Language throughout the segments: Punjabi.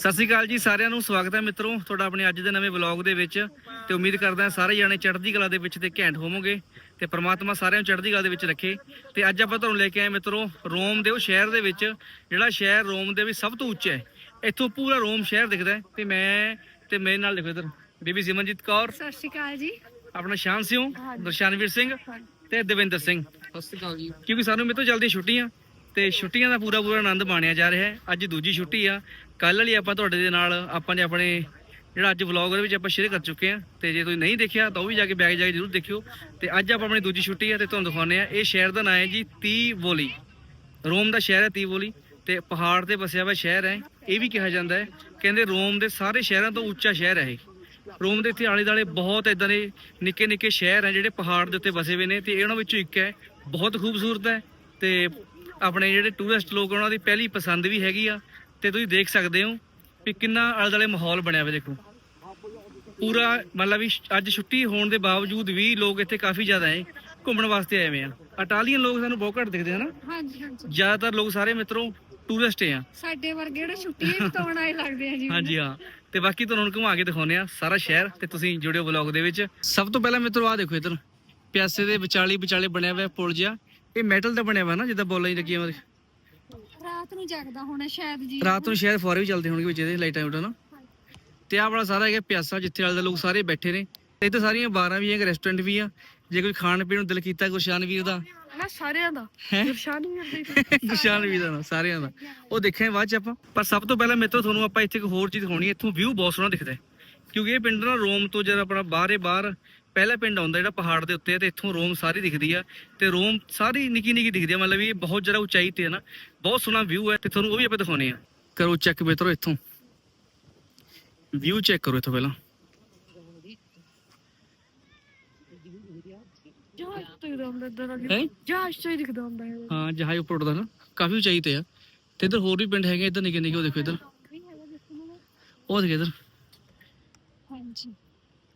ਸਤਿ ਸ਼੍ਰੀ ਅਕਾਲ ਜੀ ਸਾਰਿਆਂ ਨੂੰ ਸਵਾਗਤ ਹੈ ਮਿੱਤਰੋ ਤੁਹਾਡਾ ਆਪਣੇ ਅੱਜ ਦੇ ਨਵੇਂ ਵਲੌਗ ਦੇ ਵਿੱਚ ਤੇ ਉਮੀਦ ਕਰਦਾ ਹਾਂ ਸਾਰੇ ਜਾਣੇ ਚੜ੍ਹਦੀ ਕਲਾ ਦੇ ਵਿੱਚ ਤੇ ਘੈਂਟ ਹੋਵੋਗੇ ਤੇ ਪ੍ਰਮਾਤਮਾ ਸਾਰਿਆਂ ਨੂੰ ਚੜ੍ਹਦੀ ਕਲਾ ਦੇ ਵਿੱਚ ਰੱਖੇ ਤੇ ਅੱਜ ਆਪਾਂ ਤੁਹਾਨੂੰ ਲੈ ਕੇ ਆਏ ਮਿੱਤਰੋ ਰੋਮ ਦੇ ਉਹ ਸ਼ਹਿਰ ਦੇ ਵਿੱਚ ਜਿਹੜਾ ਸ਼ਹਿਰ ਰੋਮ ਦੇ ਵਿੱਚ ਸਭ ਤੋਂ ਉੱਚਾ ਹੈ। ਇੱਥੋਂ ਪੂਰਾ ਰੋਮ ਸ਼ਹਿਰ ਦਿਖਦਾ ਹੈ ਤੇ ਮੈਂ ਤੇ ਮੇਰੇ ਨਾਲ ਦੇਖੋ ਇੱਧਰ ਬੀਬੀ ਸਿਮਰਨਜੀਤ ਕੌਰ ਸਤਿ ਸ਼੍ਰੀ ਅਕਾਲ ਜੀ। ਆਪਣਾ ਸ਼ਾਨ ਸਿਉ ਦਰਸ਼ਨਵੀਰ ਸਿੰਘ ਤੇ ਦਵਿੰਦਰ ਸਿੰਘ। ਸਤਿ ਸ਼੍ਰੀ ਅਕਾਲ ਜੀ। ਕਿਉਂਕਿ ਸਾਨੂੰ ਮੇਰੇ ਤੋਂ ਜਲਦੀ ਛੁੱਟੀਆਂ ਤੇ ਛੁੱਟੀਆਂ ਦਾ ਪੂਰਾ ਪੂਰਾ ਆਨੰਦ ਮਾਣਿਆ ਜਾ ਰਿਹਾ ਹੈ। ਅੱਜ ਦੂਜੀ ਛੁੱਟੀ ਆ ਕੱਲ ਵਾਲੀ ਆਪਾਂ ਤੁਹਾਡੇ ਦੇ ਨਾਲ, ਆਪਾਂ ਨੇ ਆਪਣੇ ਜਿਹੜਾ ਅੱਜ ਵਲੌਗ ਦੇ ਵਿੱਚ ਆਪਾਂ ਸ਼ੇਅਰ ਕਰ ਚੁੱਕੇ ਆ ਤੇ ਜੇ ਤੁਸੀਂ ਨਹੀਂ ਦੇਖਿਆ, ਤਾਂ ਉਹ ਵੀ ਜਾ ਕੇ ਬੈਗ ਜਾ ਕੇ ਜ਼ਰੂਰ ਦੇਖਿਓ। ਤੇ ਅੱਜ ਆਪਾਂ ਆਪਣੀ ਦੂਜੀ ਛੁੱਟੀ ਆ ਤੇ ਤੁਹਾਨੂੰ ਦਿਖਾਉਂਦੇ ਆ ਇਹ ਸ਼ਹਿਰ ਦਾ ਨਾਮ ਹੈ ਜੀ, ਤੀਵੋਲੀ। ਰੋਮ ਦਾ ਸ਼ਹਿਰ ਹੈ ਤੀਵੋਲੀ। ਤੇ ਪਹਾੜ ਤੇ ਵਸਿਆ ਹੋਇਆ ਸ਼ਹਿਰ ਹੈ। ਇਹ ਵੀ ਕਿਹਾ ਜਾਂਦਾ ਹੈ। ਕਹਿੰਦੇ ਰੋਮ ਦੇ ਸਾਰੇ ਸ਼ਹਿਰਾਂ ਤੋਂ ਉੱਚਾ ਸ਼ਹਿਰ ਹੈ ਇਹ। ਰੋਮ ਦੇ ਇੱਥੇ ਆਲੇ ਦਾਲੇ ਬਹੁਤ ਇਦਾਂ ਦੇ ਨਿੱਕੇ ਨਿੱਕੇ ਸ਼ਹਿਰ ਹੈ ਜਿਹੜੇ ਪਹਾੜ ਦੇ ਉੱਤੇ ਵਸੇ ਹੋਏ ਨੇ ਤੇ ਇਹਨਾਂ ਵਿੱਚੋਂ ਇੱਕ ਹੈ। ਬਹੁਤ ਖੂਬਸੂਰਤ ਹੈ। ਤੇ ਆਪਣੇ ਜਿਹੜੇ ਟੂਰਿਸਟ ਲੋਕ ਉਹਨਾਂ ਦੀ ਪਹਿਲੀ ਪਸੰਦ ਵੀ ਹੈਗੀ ਆ। ਤੇ ਤੁਸੀਂ ਦੇਖ ਸਕਦੇ ਹੋ ਵੀ ਕਿੰਨਾ ਆਲੇ ਦਾਲੇ ਮਾਹੌਲ ਬਣਿਆ ਹੋਇਆ ਦੇਖੋ। ਪੂਰਾ ਮਤਲਬ ਵੀ ਅੱਜ ਛੁੱਟੀ ਹੋਣ ਦੇ ਬਾਵਜੂਦ ਵੀ ਲੋਕ ਇੱਥੇ ਕਾਫੀ ਜ਼ਿਆਦਾ ਹੈ ਘੁੰਮਣ ਵਾਸਤੇ ਆਏ ਹੋਏ ਆ। ਇਟਾਲੀਅਨ ਲੋਕ ਸਾਨੂੰ ਬਹੁਤ ਘੱਟ ਦਿਖਦੇ ਹਨ। ਹਾਂਜੀ ਹਾਂਜੀ। ਜ਼ਿਆਦਾਤਰ ਲੋਕ ਸਾਰੇ ਮਿੱਤਰੋ ਟੂਰਿਸਟ ਆ। ਸਾਡੇ ਵਰਗੇ ਜਿਹੜੇ ਛੁੱਟੀਆਂ ਬਿਤਾਉਣ ਆਏ ਲੱਗਦੇ ਆ ਜੀ। ਹਾਂਜੀ ਹਾਂ। ਤੇ ਬਾਕੀ ਤੁਹਾਨੂੰ ਹੁਣ ਘੁਮਾ ਕੇ ਦਿਖਾਉਂਦੇ ਆ ਸਾਰਾ ਸ਼ਹਿਰ ਤੇ ਤੁਸੀਂ ਜੁੜਿਓ ਵਲੌਗ ਦੇ ਵਿੱਚ। ਸਭ ਤੋਂ ਪਹਿਲਾਂ ਮਿੱਤਰੋ ਆ ਦੇਖੋ ਇੱਧਰ। ਪਿਆਸੇ ਦੇ ਵਿਚਾਲੀ ਵਿਚਾਲੇ ਬਣਿਆ ਹੋਇਆ ਪੁਲ ਜਿਹਾ। ਇਹ ਮੈਟਲ ਦਾ ਬਣਿਆ ਹੋਇਆ ਨਾ ਜਿੱਦਾਂ ਬੋਲਾਂ ਹੀ ਲੱਗੀਆਂ ਰਾਤ ਨੂੰ ਜਗਦਾ ਹੋਣਾ ਸ਼ਾਇਦ ਜੀ। ਰਾਤ ਨੂੰ ਸ਼ਾਇਦ ਫੁਆਰੇ ਵੀ ਚੱਲਦੇ ਹੋਣਗੇ ਵਿੱਚ ਇਹਦੇ ਲਾਈਟਾਂ ਉਟਾਂ ਨਾ। ਤੇ ਆਹ ਵਾਲਾ ਸਾਰਾ ਹੈਗਾ ਪਿਆਸਾ ਜਿੱਥੇ ਵਾਲੇ ਦੇ ਲੋਕ ਸਾਰੇ ਬੈਠੇ ਨੇ। ਤੇ ਇੱਥੇ ਸਾਰੀਆਂ ਬਾਰਾਂ ਵੀ ਹੈ ਰੈਸਟੋਰੈਂਟ ਵੀ ਆ। ਜੇ ਕੋਈ ਖਾਣ ਪੀਣ ਨੂੰ ਦਿਲ ਕੀਤਾ ਗੁਰਸ਼ਾਨ ਵੀਰ ਦਾ। ਨਾ ਸਾਰਿਆਂ ਦਾ। ਗੁਰਸ਼ਾਨ ਵੀ ਕਰਦੇ ਗੁਰਸ਼ਾਨ ਵੀਰ ਦਾ ਨਾ, ਸਾਰਿਆਂ ਦਾ। ਉਹ ਦੇਖਿਆ ਬਾਅਦ ਚ ਆਪਾਂ। ਪਰ ਸਭ ਤੋਂ ਪਹਿਲਾਂ ਮੇਰੇ ਤੋਂ ਤੁਹਾਨੂੰ ਆਪਾਂ ਇੱਥੇ ਇੱਕ ਹੋਰ ਚੀਜ਼ ਦਿਖਾਉਣੀ ਹੈ। ਇੱਥੋਂ ਵਿਊ ਬਹੁਤ ਸੋਹਣਾ ਦਿਖਦਾ ਹੈ। ਕਿਉਂਕਿ ਇਹ ਪਿੰਡ ਨਾ ਰੋਮ ਤੋਂ ਜਦ ਆਪਣਾ ਬਾਹਰੇ ਬਾਹਰ ਪਹਿਲਾ ਪਿੰਡ ਆਉਂਦਾ ਜਿਹੜਾ ਪਹਾੜ ਦੇ ਉੱਤੇ ਹੈ ਤੇ ਇੱਥੋਂ ਰੋਮ ਸਾਰੀ ਦਿਖਦੀ ਆ ਤੇ ਰੋਮ ਸਾਰੀ ਨਿੱਕੀ ਨਿੱਕੀ ਦਿਖਦੀ ਆ ਮਤਲਬ ਇਹ ਬਹੁਤ ਜ਼ਿਆਦਾ ਉਚਾਈ ਤੇ ਹੈ ਨਾ ਬਹੁਤ ਸੋਹਣਾ ਵਿਊ ਹੈ ਤੇ ਤੁਹਾਨੂੰ ਉਹ ਵੀ ਆਪਾਂ ਦਿਖਾਉਣੇ ਆ। ਕਰੋ ਚੈੱਕ ਮਿੱਤਰੋ ਇੱਥੋਂ। ਵਿਊ ਚੈੱਕ ਕਰੋ ਇੱਥੋਂ ਪਹਿਲਾਂ। ਜਹਾਜ਼ ਤੋਂ ਹੀ ਦਿਖਦਾ ਹੁੰਦਾ ਹੈਂ? ਜਹਾਜ਼ ਤੋਂ ਹੀ ਦਿਖਦਾ ਹੁੰਦਾ ਹੈ ਹਾਂ ਜਹਾਜ਼ ਉੱਪਰ ਉੱਡਦਾ ਨਾ ਕਾਫੀ ਉਚਾਈ ਤੇ ਆ। ਤੇ ਇੱਧਰ ਹੋਰ ਵੀ ਪਿੰਡ ਹੈਗੇ ਇੱਧਰ ਨਿੱਕੇ ਨਿੱਕੇ ਉਹ ਦੇਖੋ ਇੱਧਰ। ਉਹ ਦੇਖੋ ਇੱਧਰ। ਹਾਂਜੀ।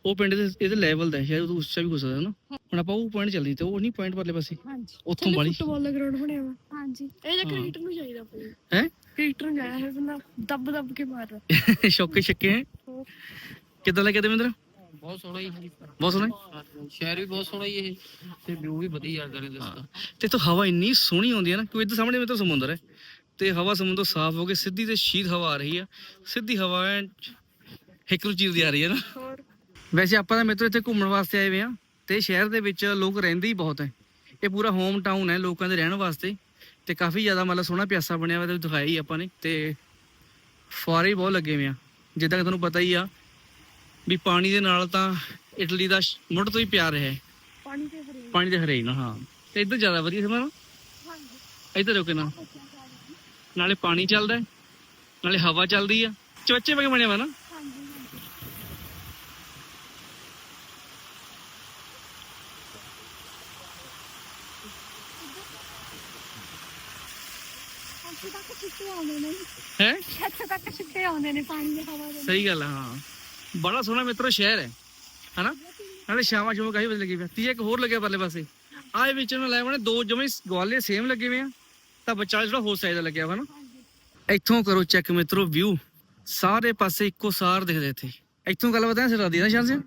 ਉਹ ਪਿੰਡ ਦੇ ਇਹਦੇ ਲੈਵਲ ਦਾ ਹੈ ਸ਼ਾਇਦ ਉਹ ਉੱਚਾ ਵੀ ਹੋ ਸਕਦਾ ਨਾ। ਹੁਣ ਆਪਾਂ ਉਹ ਪੁਆਇੰਟ ਚੱਲਦੀ ਤੇ ਉਹ ਨਹੀਂ ਪੁਆਇੰਟ ਪਰਲੇ ਪਾਸੇ। ਹਾਂਜੀ। ਉੱਥੋਂ ਵਾਲੀ। ਫੁੱਟਬਾਲ ਦਾ ਗਰਾਊਂਡ ਬਣਿਆ ਵਾ। ਹਾਂਜੀ। ਇਹ ਜਿਹਾ ਕ੍ਰਿਕਟਰ ਨੂੰ ਚਾਹੀਦਾ ਆਪਣੇ ਹੈ? ਕ੍ਰਿਕਟਰ ਨੂੰ ਜਾਇਆ ਹੈ ਬੰਦਾ ਦੱਬ ਦੱਬ ਕੇ ਮਾਰਦਾ ਸ਼ੌਕੇ ਛੱਕੇ ਹੈ। ਕਿੱਦਾਂ ਲੱਗਿਆ ਦਵਿੰਦਰ? ਬਹੁਤ ਸੋਹਣਾ ਹੀ ਹੈ ਬਹੁਤ ਸੋਹਣਾ ਹੈ? ਸ਼ਹਿਰ ਵੀ ਬਹੁਤ ਸੋਹਣਾ ਹੀ ਇਹ। ਤੇ ਵਿਊ ਵੀ ਵਧੀਆ ਯਾਰ ਕਰੇ ਦੱਸਦਾ ਤੇ ਇੱਥੋਂ ਹਵਾ ਇੰਨੀ ਸੋਹਣੀ ਆਉਂਦੀ ਹੈ ਨਾ ਕਿਉਂਕਿ ਇੱਧਰ ਸਾਹਮਣੇ ਮੇਰੇ ਸਮੁੰਦਰ ਹੈ। ਤੇ ਹਵਾ ਸਮੁੰਦਰ ਸਾਫ਼ ਹੋ ਕੇ ਸਿੱਧੀ ਤੇ ਸ਼ੀਤ ਹਵਾ ਆ ਰਹੀ ਆ। ਸਿੱਧੀ ਹਵਾ ਐਂ ਹਿੱਕ ਨੂੰ ਚੀਰਦੀ ਆ ਰਹੀ ਹੈ ਨਾ। ਹੋਰ? ਵੈਸੇ ਆਪਾਂ ਤਾਂ ਮਿੱਤਰੋ ਇੱਥੇ ਘੁੰਮਣ ਵਾਸਤੇ ਆਏ ਹੋਏ ਆ ਤੇ ਸ਼ਹਿਰ ਦੇ ਵਿੱਚ ਲੋਕ ਰਹਿੰਦੇ ਹੀ ਬਹੁਤ ਹੈ ਇਹ ਪੂਰਾ ਹੋਮ ਟਾਊਨ ਹੈ ਲੋਕਾਂ ਦੇ ਰਹਿਣ ਵਾਸਤੇ। ਤੇ ਕਾਫੀ ਜ਼ਿਆਦਾ ਮਤਲਬ ਸੋਹਣਾ ਪਿਆਸਾ ਬਣਿਆ ਹੋਇਆ ਤੇ ਦਿਖਾਇਆ ਹੀ ਆਪਾਂ ਨੇ। ਤੇ ਫੁਆਰੇ ਬਹੁਤ ਲੱਗੇ ਹੋਏ ਆ। ਜਿੱਦਾਂ ਕਿ ਤੁਹਾਨੂੰ ਪਤਾ ਹੀ ਆ ਵੀ ਪਾਣੀ ਦੇ ਨਾਲ ਤਾਂ ਇਟਲੀ ਦਾ ਮੁੱਢ ਤੋਂ ਹੀ ਪਿਆਰ ਹੈ। ਪਾਣੀ ਪਾਣੀ ਦੇ ਹਰੇ ਨਾ ਹਾਂ। ਤੇ ਇੱਧਰ ਜ਼ਿਆਦਾ ਵਧੀਆ ਸਮਾਂ ਹਾਂਜੀ। ਇੱਧਰ ਰੁਕੇ ਨਾ। ਨਾਲੇ ਪਾਣੀ ਚੱਲਦਾ ਨਾਲੇ ਹਵਾ ਚੱਲਦੀ ਆ। ਚਵੱਚੇ ਵਗੇ ਬਣਿਆ ਵਾ ਨਾ ਹਾਂਜੀ ਇੱਥੇ ਤੱਕ ਛਿੱਟੇ ਆਉਂਦੇ ਨੇ ਹੈ ਇੱਥੇ ਤੱਕ ਛਿੱਟੇ ਆਉਂਦੇ ਨੇ ਪਾਣੀ ਦੀ ਹਵਾ ਦੇ ਸਹੀ ਗੱਲ ਆ ਹਾਂ। ਬੜਾ ਸੋਹਣਾ ਮਿੱਤਰੋ ਸ਼ਹਿਰ ਹੈ ਹਨਾ? ਨਾਲੇ ਸ਼ਾਮਾਂ ਸ਼ਾਮਾਂ ਕਾਹੀ ਵਧੀਆ ਲੱਗੀ ਪਿਆ ਤੀ ਇੱਕ ਹੋਰ ਲੱਗਿਆ ਪਰਲੇ ਪਾਸੇ। ਆਹ ਵਿੱਚ ਉਹਨਾਂ ਲੈ ਬਣੇ ਦੋ ਜਮੇ ਗਵਾਲੇ ਸੇਮ ਲੱਗੇ ਹੋਏ ਆ। ਤਾਂ ਬੱਚਾ ਜਿਹੜਾ ਹੋਰ ਸਾਈਜ਼ ਦਾ ਲੱਗਿਆ ਵਾ ਨਾ। ਇੱਥੋਂ ਕਰੋ ਚੈੱਕ ਮਿੱਤਰੋ ਵਿਊ ਸਾਰੇ ਪਾਸੇ ਇੱਕੋ ਸਾਰ ਦਿਖਦੇ ਇੱਥੇ। ਇੱਥੋਂ ਗੱਲ ਬਤਾਇਆ ਸਰਦੀ ਨਾ ਸ਼ਾਨ ਸਿੰਘ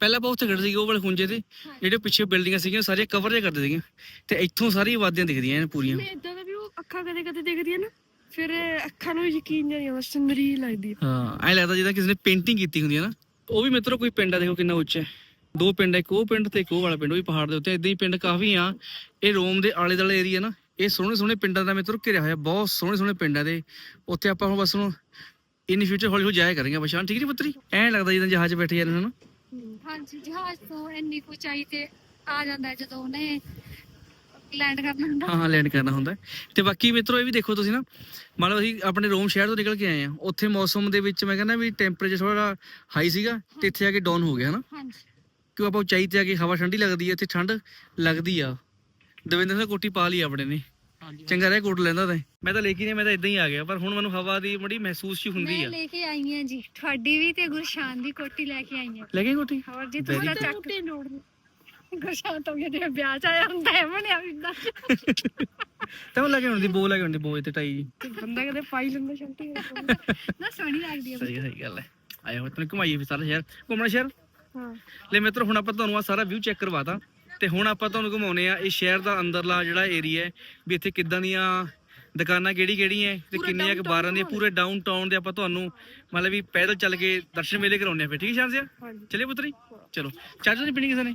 ਪਹਿਲਾਂ ਬਹੁਤ ਖੜਦੇ ਸੀ ਉਹ ਵਾਲੇ ਖੁੰਝੇ ਤੇ। ਜਿਹੜੇ ਪਿੱਛੇ ਬਿਲਡਿੰਗਾਂ ਸੀਗੀਆਂ ਸਾਰੀਆਂ ਕਵਰ ਜਿਹਾ ਕਰਦੇ ਸੀਗੀਆਂ। ਤੇ ਇੱਥੋਂ ਸਾਰੀ ਆਬਾਦੀਆਂ ਦਿਖਦੀਆਂ ਨੇ ਪੂਰੀਆਂ। ਮੈਂ ਇਦਾਂ ਦਾ ਵੀ ਉਹ ਅੱਖਾਂ ਕਦੇ ਕਦੇ ਦੇਖਦੀ ਆ ਨਾ। ਫਿਰ ਅੱਖਾਂ ਨੂੰ ਯਕੀਨ ਨਹੀਂ ਆਉਂਦਾ ਸੁੰਦਰੀ ਲੱਗਦੀ। ਹਾਂ ਐ ਲੱਗਦਾ ਜਿੱਦਾਂ ਕਿਸੇ ਨੇ ਪੇਂਟਿੰਗ ਕੀਤੀ ਹੁੰਦੀ ਹੈ ਨਾ। ਉਹ ਵੀ ਮਿੱਤਰੋ ਕੋਈ ਪਿੰਡ ਆ ਦੇਖੋ ਕਿੰਨਾ ਉੱਚਾ ਹੈ। ਦੋ ਪਿੰਡ ਆ, ਇੱਕ ਉਹ ਪਿੰਡ ਤੇ ਇੱਕ ਉਹ ਵਾਲਾ ਪਿੰਡ ਉਹ ਵੀ ਪਹਾੜ ਦੇ ਉੱਤੇ ਇਦਾਂ ਹੀ ਪਿੰਡ ਕਾਫੀ ਆ। ਇਹ ਰੋਮ ਦੇ ਆਲੇ ਦੁਆਲੇ ਏਰੀਆ ਨਾ ਇਹ ਸੋਹਣੇ ਸੋਹਣੇ ਪਿੰਡਾਂ ਦਾ ਮਿੱਤਰੋ ਘਿਰਿਆ ਹੋਇਆ ਬਹੁਤ ਸੋਹਣੇ ਸੋਹਣੇ ਪਿੰਡ ਆ ਦੇ ਉੱਥੇ ਆਪਾਂ ਹੁਣ ਬਸ ਨੂੰ ਇਨ ਫਿਊਚਰ ਹੌਲੀ ਹੌਲੀ ਜਾਇਆ ਕਰਾਂਗੇ ਪਛਾਣ ਠੀਕ ਨਹੀਂ ਪੁੱਤਰੀ? ਐਂ ਲੱਗਦਾ ਜਿੱਦਾਂ ਜਹਾਜ਼ 'ਚ ਬੈਠੇ ਜਾਂਦੇ ਨੇ ਨਾ। ਹਾਂਜੀ ਜਹਾਜ਼ ਤੋਂ ਇੰਨੀ ਕੁ ਉਚਾਈ ਤੇ ਆ ਜਾਂਦਾ ਹੈ ਜਦੋਂ ਉਹਨੇ ਲੈਂਡ ਕਰਨਾ ਹੁੰਦਾ। ਹਾਂ ਹਾਂ ਲੈਂਡ ਕਰਨਾ ਹੁੰਦਾ। ਤੇ ਬਾਕੀ ਮਿੱਤਰੋ ਇਹ ਵੀ ਦੇਖੋ ਤੁਸੀਂ ਨਾ ਮੰਨ ਲਓ ਅਸੀਂ ਆਪਣੇ ਰੋਮ ਸ਼ਹਿਰ ਤੋਂ ਨਿਕਲ ਕੇ ਆਏ ਆ ਉੱਥੇ ਮੌਸਮ ਦੇ ਵਿੱਚ ਮੈਂ ਕਹਿੰਦਾ ਵੀ ਟੈਂਪਰੇਚਰ ਥੋੜਾ ਹਾਈ ਸੀਗਾ ਤੇ ਇੱਥੇ ਆ ਕੇ ਡਾਊਨ ਹੋ ਗਿਆ ਹਨਾ? ਹਾਂਜੀ। ਕਿਉਂ ਆਪਾਂ ਉਚਾਈ ਤੇ ਆ ਕੇ ਹਵਾ ਠੰਡੀ ਲੱਗਦੀ ਹੈ ਇੱਥੇ ਠੰਡ ਲੱਗਦੀ ਆ। ਦਵਿੰਦਰ ਨੇ ਕੋਟੀ ਪਾ ਲਈ ਆਪਣੇ ਨੇ। ਹਾਂਜੀ ਚੰਗਾ ਰਿਹਾ ਕੋਟ ਲੈਂਦਾ ਤਾਂ। ਮੈਂ ਤਾਂ ਲੈ ਕੇ ਨਹੀਂ ਮੈਂ ਤਾਂ ਇਦਾਂ ਹੀ ਆ ਗਿਆ ਪਰ ਹੁਣ ਮੈਨੂੰ ਹਵਾ ਦੀ ਬੜੀ ਮਹਿਸੂਸ ਹੀ ਹੁੰਦੀ ਮੈਂ ਆ। ਲੈ ਕੇ ਆਈ ਹਾਂ ਜੀ ਤੁਹਾਡੀ ਵੀ ਤੇ ਗੁਰਸ਼ਾਨ ਦੀ ਕੋਟੀ ਲੈ ਕੇ ਆਈ ਹਾਂ। ਲੈ ਕੇ ਕੋਟੀ? ਹੋਰ ਜੀ ਤੁਸੀਂ ਚੱਕ ਗੁਰਸ਼ਾਂਤ ਹੋ ਗਿਆ ਜਿਵੇਂ ਵਿਆਹ ਚ ਆਇਆ ਹੁੰਦਾ ਹੈ ਬਣਿਆ ਵਿੰਦਾ ਤੇ ਉਹ ਲੈ ਕੇ ਹੁੰਦੀ ਬੋ ਲੈ ਕੇ ਹੁੰਦੀ ਬੋ ਤੇ ਟਾਈ। ਜੀ ਬੰਦਾ ਕਦੇ ਪਾਈ ਲੈਂਦਾ ਸ਼ਰਟ ਨਾ ਸੋਹਣੀ ਲੱਗਦੀ ਹੈ ਸਹੀ ਸਹੀ ਗੱਲ ਹੈ। ਆਇਆ ਮੈਂ ਤੈਨੂੰ ਘੁਮਾਈਏ ਫਿਰ ਸਾਰਾ ਸ਼ਹਿਰ। ਘੁੰਮਣਾ ਸ਼ਹਿਰ? ਹਾਂ। ਲੈ ਮਿੱਤਰੋ ਹੁਣ ਆਪਾਂ ਤੁਹਾਨੂੰ ਆ ਸਾਰਾ ਵਿਊ ਚੈੱਕ ਕਰਵਾਤਾ ਤੇ। ਹੁਣ ਆਪਾਂ ਤੁਹਾਨੂੰ ਘੁਮਾਉਨੇ ਆ ਇਹ ਸ਼ਹਿਰ ਦਾ ਅੰਦਰਲਾ ਜਿਹੜਾ ਏਰੀਆ ਹੈ ਵੀ ਇੱਥੇ ਕਿੱਦਾਂ ਦੀਆਂ ਦੁਕਾਨਾਂ ਕਿਹੜੀ ਕਿਹੜੀਆਂ ਹੈ ਤੇ ਕਿੰਨੀਆਂ ਕੁ ਬਾਰਾਂ ਦੀਆਂ ਪੂਰੇ ਡਾਊਨ ਟਾਊਨ ਦੇ ਆਪਾਂ ਤੁਹਾਨੂੰ ਮਤਲਬ ਵੀ ਪੈਦਲ ਚੱਲ ਕੇ ਦਰਸ਼ਨ ਮੇਲੇ ਕਰਾਉਣੇ ਆ। ਫਿਰ ਠੀਕ ਹੈ ਸ਼ਾਂਸਿਆ ਹਾਂਜੀ। ਚਲੇ ਪੁੱਤਰੀ? ਚਲੋ। ਚਾਹ ਨਹੀਂ ਪੀਣੀ ਕਿਸੇ ਨੇ?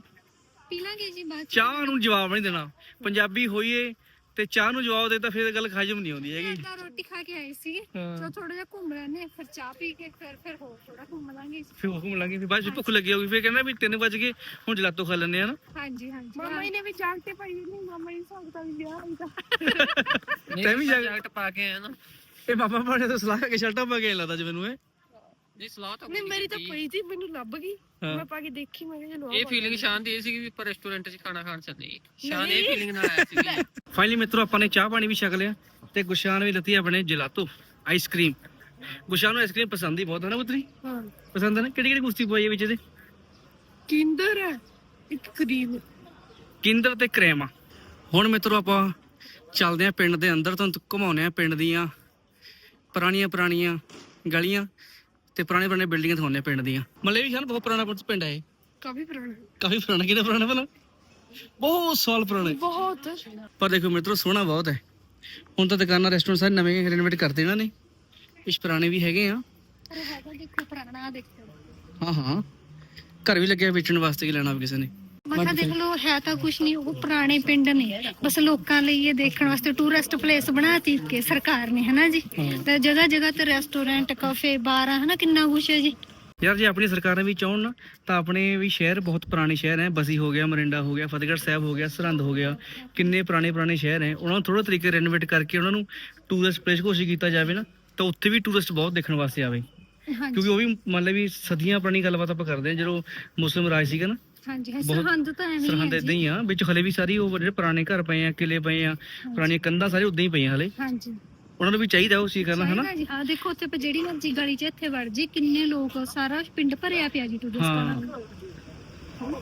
ਪੀ ਲਾਂਗੇ ਜੀ ਬਾਅਦ ਚ। ਚਾਹ ਨੂੰ ਜਵਾਬ ਨਹੀਂ ਦੇਣਾ। ਪੰਜਾਬੀ ਹੋਈਏ ਤੇ ਚਾਹ ਨੂੰ ਜਵਾਬ ਦੇ ਤਾਂ ਫਿਰ ਗੱਲ ਖਾਜਮ ਨਹੀਂ ਆਉਂਦੀ ਹੈਗੀ। ਤਾਂ ਰੋਟੀ ਖਾ ਕੇ ਆਏ ਸੀਗੇ ਹਾਂ। ਚਲੋ ਥੋੜਾ ਜਿਹਾ ਘੁੰਮ ਲੈਣੇ ਫਿਰ ਚਾਹ ਪੀ ਕੇ ਫਿਰ ਫਿਰ ਹੋਰ ਥੋੜਾ ਘੁੰਮ ਲਾਂਗੇ ਫਿਰ ਹੁਕਮ ਲੱਗੇ ਫਿਰ ਬਾਅਦ 'ਚ ਭੁੱਖ ਲੱਗੀ ਹੋਊਗੀ ਫਿਰ ਕਹਿੰਦਾ ਵੀ 3 ਵਜ ਗਏ ਹੁਣ ਜਲਾਤੋ ਖਾ ਲੈਂਦੇ ਆ ਨਾ। ਹਾਂਜੀ ਹਾਂਜੀ। ਮਾਮਾ ਜੀ ਨੇ ਵੀ ਜਾਣ ਤੇ ਪਾਈ ਨਹੀਂ ਮਾਮਾ ਜੀ ਸਾਡਾ ਵੀ ਵਿਆਹ ਹੁੰਦਾ ਤੈਂ ਵੀ ਜਾ- ਜੈਕਟ ਪਾ ਕੇ ਆਇਆ ਨਾ। ਇਹ ਪਾਪਾ ਪਾਣੇ ਤੋਂ ਸਲਾਹ ਕੇ ਸ਼ਰਟਾਂ ਪਾ ਕੇ ਆਉਣ ਲੱਗਦਾ ਜੀ ਮੈਨੂੰ ਇਹ। ਨਹੀਂ ਸਲਾਹ ਤਾਂ ਨਹੀਂ ਕੋਈ ਮੇਰੀ ਤਾਂ ਕੀਤੀ। ਪਈ ਸੀ ਮੈਨੂੰ ਲੱਭ ਗਈ। ਹਾਂ। ਮੈਂ ਪਾ ਕੇ ਦੇਖੀ ਮੈਂ ਕਿਹਾ ਚਲੋ ਇਹ ਫੀਲਿੰਗ ਸ਼ਾਨ ਦੀ ਇਹ ਸੀ ਵੀ ਆਪਾਂ ਰੈਸਟੋਰੈਂਟ 'ਚ ਖਾਣਾ ਖਾਣ ਚੱਲੇ। ਸ਼ਾਨ ਇਹ ਫੀਲਿੰਗ ਨਾਲ ਆਇਆ ਸੀ ਫਾਈਨਲੀ ਮਿੱਤਰੋ ਆਪਾਂ ਨੇ ਚਾਹ ਪਾਣੀ ਵੀ ਛਕ ਲਿਆ ਤੇ ਗੁਸ਼ਾਨ ਵੀ ਲੱਤੀ ਆਪਣੇ ਜਲਾਤੋ ਆਈਸਕ੍ਰੀਮ ਗੁਸ਼ਾਨ ਨੂੰ ਆਈਸਕ੍ਰੀਮ ਪਸੰਦ ਹੀ ਬਹੁਤ ਹੈ ਨਾ ਪੁੱਤਰੀ? ਹਾਂ। ਪਸੰਦ ਹੈ ਨਾ? ਕਿਹੜੀ ਕਿਹੜੀ ਕੁਸ਼ਤੀ ਪਵਾਈ ਹੈ ਵਿੱਚ ਇਹਦੇ? ਕਿੰਦਰ ਹੈ ਇੱਕ ਕਰੀਮ। ਕਿੰਦਰ ਤੇ ਕਰੇਮਾ ਹੁਣ ਮਿੱਤਰੋ ਆਪਾਂ ਚੱਲਦੇ ਆਂ ਪਿੰਡ ਦੇ ਅੰਦਰ ਤੁਹਾਨੂੰ ਘੁਮਾਉਂਦੇ ਆਂ ਪਿੰਡ ਦੀਆਂ ਪੁਰਾਣੀਆਂ ਪੁਰਾਣੀਆਂ ਗਲੀਆਂ। ਤੇ ਪੁਰਾਣੇ ਪੁਰਾਣੇ ਬਿਲਡਿੰਗਾਂ ਆਂ ਪਿੰਡ ਦੀਆਂ। ਮਤਲਬ ਇਹ ਵੀ ਖਿਆਲ ਬਹੁਤ ਪੁਰਾਣਾ ਪਿੰਡ ਹੈ ਇਹ। ਕਾਫੀ ਪੁਰਾਣਾ। ਕਾਫੀ ਪੁਰਾਣਾ ਕਿਹੜਾ ਪੁਰਾਣਾ ਭਲਾ? ਬਹੁਤ ਸਾਲ ਪੁਰਾਣਾ ਹੈ। ਬਹੁਤ। ਪਰ ਦੇਖੋ ਮਿੱਤਰੋ ਸੋਹਣਾ ਬਹੁਤ ਹੈ। ਹੁਣ ਤਾਂ ਦੁਕਾਨਾਂ ਰੈਸਟੋਰੈਂਟ ਸਾਰੇ ਨਵੇਂ ਰੈਨੋਵੇਟ ਕਰਦੇ ਇਹਨਾਂ ਨੇ। ਕੁਛ ਪੁਰਾਣੇ ਵੀ ਹੈਗੇ ਆ। ਪਰ ਹੈਗਾ ਦੇਖੋ ਪੁਰਾਣਾ ਦੇਖੋ ਹਾਂ ਹਾਂ। ਘਰ ਵੀ ਲੱਗਿਆ ਵੇਚਣ ਵਾਸਤੇ ਕੀ ਲੈਣਾ ਵੀ ਕਿਸੇ ਨੇ। ਮੈਂ ਕਿਹਾ ਦੇਖ ਲਓ ਹੈ ਤਾਂ ਕੁਝ ਨਹੀਂ ਉਹ ਪੁਰਾਣੇ ਪਿੰਡ ਨੇ ਬਸ ਲੋਕਾਂ ਲਈ ਇਹ ਦੇਖਣ ਵਾਸਤੇ ਟੂਰਿਸਟ ਪਲੇਸ ਬਣਾਤੀ ਕਿ ਸਰਕਾਰ ਨੇ ਹਨਾ ਜੀ। ਤੇ ਜਗ੍ਹਾ ਜਗ੍ਹਾ ਤੇ ਰੈਸਟੋਰੈਂਟ ਕਾਫੇ ਬਾਰ ਆ ਹਨਾ ਕਿੰਨਾ ਕੁਛ ਹੈ ਜੀ। ਯਾਰ ਜੇ ਆਪਣੀ ਸਰਕਾਰਾਂ ਵੀ ਚਾਹਣ ਨਾ ਤਾਂ ਆਪਣੇ ਵੀ ਸ਼ਹਿਰ ਬਹੁਤ ਪੁਰਾਣੇ ਸ਼ਹਿਰ ਹੈ। ਬਸੀ ਹੋ ਗਿਆ ਮਰਿੰਡਾ ਹੋ ਗਿਆ ਫਤਿਹਗੜ੍ਹ ਸਾਹਿਬ ਹੋ ਗਿਆ ਸਰਹੰਦ ਹੋ ਗਿਆ। ਕਿੰਨੇ ਪੁਰਾਣੇ ਪੁਰਾਣੇ ਸ਼ਹਿਰ ਹੈ। ਉਹਨਾਂ ਨੂੰ ਥੋੜਾ ਤਰੀਕੇ ਰੈਨੋਵੇਟ ਕਰਕੇ ਉਹਨਾਂ ਨੂੰ ਟੂਰਿਸਟ ਪਲੇਸ ਘੋਸ਼ਿਤ ਕੀਤਾ ਜਾਵੇ ਨਾ ਤਾਂ ਉੱਥੇ ਵੀ ਟੂਰਿਸਟ ਬਹੁਤ ਦੇਖਣ ਵਾਸਤੇ ਆਵੇ। ਕਿਉਂਕਿ ਉਹ ਵੀ ਮੰਨ ਲੈ ਵੀ ਸਦੀਆਂ ਪੁਰਾਣੀ ਗੱਲਬਾਤ ਆਪਾਂ ਕਰਦੇ ਹਾਂ ਜਦੋਂ ਮੁਸਲਿਮ ਰਾਜ ਸੀਗਾ ਨਾ ਹਾਂਜੀ ਹਾਂ, ਬਹੁਤ- ਸਰਹੰਦ ਤਾਂ ਐਵੇਂ ਹੀ ਸਰਹੰਦ ਹੈ ਇਦਾਂ ਜੀ। ਹੀ ਆ ਵਿੱਚ ਹਲੇ ਵੀ ਸਾਰੀ ਉਹ ਜਿਹੜੇ ਪੁਰਾਣੇ ਘਰ ਪਏ ਆ ਕਿਲੇ ਪਏ ਆ ਪੁਰਾਣੀਆਂ ਕੰਧਾਂ ਸਾਰੇ ਉਦਾਂ ਹੀ ਪਈਆਂ ਹਲੇ। ਹਾਂਜੀ। ਉਹਨਾਂ ਨੂੰ ਵੀ ਚਾਹੀਦਾ ਉਹ ਚੀਜ਼ ਕਰਨਾ ਹਨਾ? ਚਾਹੀਦਾ ਜੀ ਆ ਦੇਖੋ ਉੱਥੇ ਪੇ ਜਿਹੜੀ ਮਰਜ਼ੀ ਗਲੀ 'ਚ ਇੱਥੇ ਵੜ ਜੀ ਕਿੰਨੇ ਲੋਕ ਸਾਰਾ ਪਿੰਡ ਭਰਿਆ ਪਿਆ ਜੀ ਟੂਰਿਸਟਾਂ ਹਾਂ। ਨਾਲ।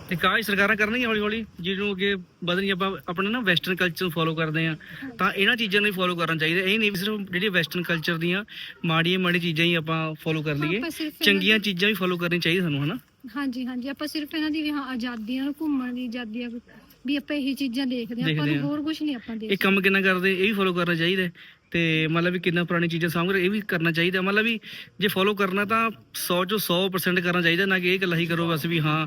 ਤੇ ਕਾਹ ਸਰਕਾਰਾਂ ਕਰਨਗੀਆਂ ਹੌਲੀ ਹੌਲੀ ਜਿਹਨੂੰ ਅੱਗੇ ਵਧਣੀ ਆਪਾਂ ਆਪਣਾ ਨਾ ਵੈਸਟਰਨ ਕਲਚਰ ਨੂੰ ਫੋਲੋ ਕਰਦੇ ਆ ਤਾਂ ਇਹਨਾਂ ਚੀਜ਼ਾਂ ਨੂੰ ਫੋਲੋ ਕਰਨਾ ਚਾਹੀਦਾ। ਇਹ ਨਹੀਂ ਵੀ ਸਿਰਫ ਜਿਹੜੀ ਵੈਸਟਰਨ ਕਲਚਰ ਦੀਆਂ ਮਾੜੀਆਂ ਮਾੜੀ ਚੀਜ਼ਾਂ ਹੀ ਆਪਾਂ ਫੋਲੋ ਕਰ ਲਈਏ। ਆਪਾਂ ਸਿਰਫ ਇਹਨਾਂ ਚੰਗੀਆਂ ਚੀਜ਼ਾਂ ਵੀ ਫੋਲੋ ਕਰਨੀਆਂ ਚਾਹੀਦੀਆਂ ਸਾਨੂੰ ਹਨਾ? ਹਾਂਜੀ ਹਾਂਜੀ। ਆਪਾਂ ਸਿਰਫ ਇਹਨਾਂ ਦੀ ਵੀ ਹਾਂ ਆਜ਼ਾਦੀਆਂ ਨੂੰ ਘੁੰਮਣ ਦੀ ਆਜ਼ਾਦੀਆਂ ਵੀ ਆਪਾਂ ਇਹੀ ਚੀਜ਼ਾਂ ਦੇਖਦੇ ਹਾਂ। ਆਪਾਂ ਦੇਖਦੇ ਨੂੰ ਹਾਂ। ਹੋਰ ਕੁਝ ਨਹੀਂ ਆਪਾਂ ਇਹ ਦੇਖਦੇ ਕੰਮ ਕਿੰਨਾ ਕਰਦੇ ਇਹ ਵੀ ਫੋਲੋ ਕਰਨਾ ਚਾਹੀਦਾ ਹੈ। ਤੇ ਮਤਲਬ ਵੀ ਕਿੰਨਾ ਪੁਰਾਣੀ ਚੀਜ਼ਾਂ ਸਾਂਭ ਇਹ ਵੀ ਕਰਨਾ ਚਾਹੀਦਾ ਮਤਲਬ ਵੀ ਜੇ ਫੋਲੋ ਕਰਨਾ ਤਾਂ 100 ਚੋਂ 100% ਕਰਨਾ ਚਾਹੀਦਾ ਨਾ ਕਿ ਇਹ ਗੱਲਾਂ ਹੀ ਕਰੋ ਬਸ ਵੀ ਹਾਂ